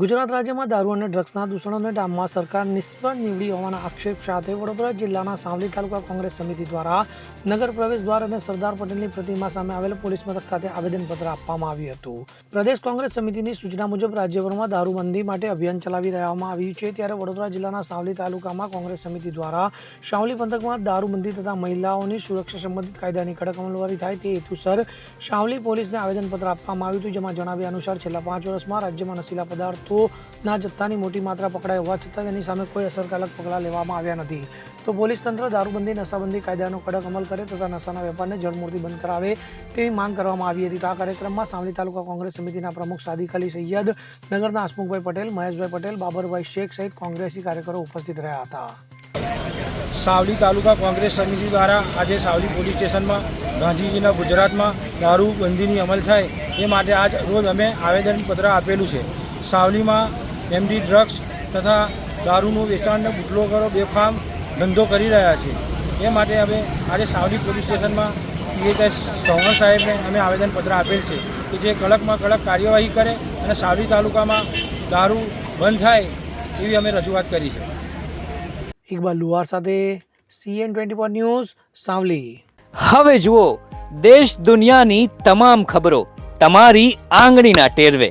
ગુજરાત રાજ્યમાં દારૂ અને ડ્રગ્સના દૂષણોને ડામમાં સરકાર નિષ્ફળ નીવડી હોવાના આક્ષેપ સાથે વડોદરા જિલ્લાના સાવલી તાલુકા કોંગ્રેસ સમિતિ દ્વારા નગર પ્રવેશ દ્વાર અને સરદાર પટેલની પ્રતિમા સામે આવેલ પોલીસ મથક ખાતે આવેદનપત્ર આપવામાં આવ્યું હતું. પ્રદેશ કોંગ્રેસ સમિતિની સૂચના મુજબ રાજ્યભરમાં દારૂબંધી માટે અભિયાન ચલાવી રહેવામાં આવ્યું છે ત્યારે વડોદરા જિલ્લાના સાવલી તાલુકામાં કોંગ્રેસ સમિતિ દ્વારા સાવલી પંથકમાં દારૂબંધી તથા મહિલાઓની સુરક્ષા સંબંધિત કાયદાની કડક અમલવારી થાય તે હેતુસર સાવલી પોલીસને આવેદનપત્ર આપવામાં આવ્યું હતું, જેમાં જણાવ્યા અનુસાર છેલ્લા પાંચ વર્ષમાં રાજ્યમાં નશીલા પદાર્થોના જથ્થાની મોટી માત્રા પકડાઈ હોવા છતાં તેની સામે કોઈ અસરકારક પગલાં લેવામાં આવ્યા નથી. તો પોલીસ તંત્ર દારૂબંધી, નશાબંધી કાયદાનો કડક અમલ કરે તથા નશાના વેપારને જળમૂર્તિ બંધ કરાવે તેવી માંગ કરવામાં આવી હતી. તો આ કાર્યક્રમમાં સાવલી તાલુકા કોંગ્રેસ સમિતિના પ્રમુખ સાદિક અલી સૈયદ, નગરના હસમુખભાઈ પટેલ, મહેશભાઈ પટેલ, બાબરભાઈ શેખ સહિત કોંગ્રેસી કાર્યકરો ઉપસ્થિત રહ્યા હતા. સાવલી તાલુકા કોંગ્રેસ સમિતિ દ્વારા આજે સાવલી પોલીસ સ્ટેશનમાં, ગાંધીજીના ગુજરાતમાં દારૂબંધીની અમલ થાય એ માટે આજ રોજ અમે આવેદનપત્ર આપેલું છે. સાવલીમાં એમડી ડ્રગ્સ તથા દારૂનું વેચાણને બુટલો કરો બેફામ ધંધો કરી રહ્યા છે. એ માટે અમે આજે સાવલી પોલીસ સ્ટેશનમાં પીએચઆઈ ચૌહાણ સાહેબને અમે આવેદનપત્ર આપેલ છે કે જે કડકમાં કડક કાર્યવાહી કરે અને સાવલી તાલુકામાં દારૂ બંધ થાય એવી અમે રજૂઆત કરી છે. ઇકબાલ લુહાર સાથે CN twenty four news Savli. હવે જુઓ દેશ દુનિયાની તમામ ખબરો તમારી આંગળીના ટેરવે.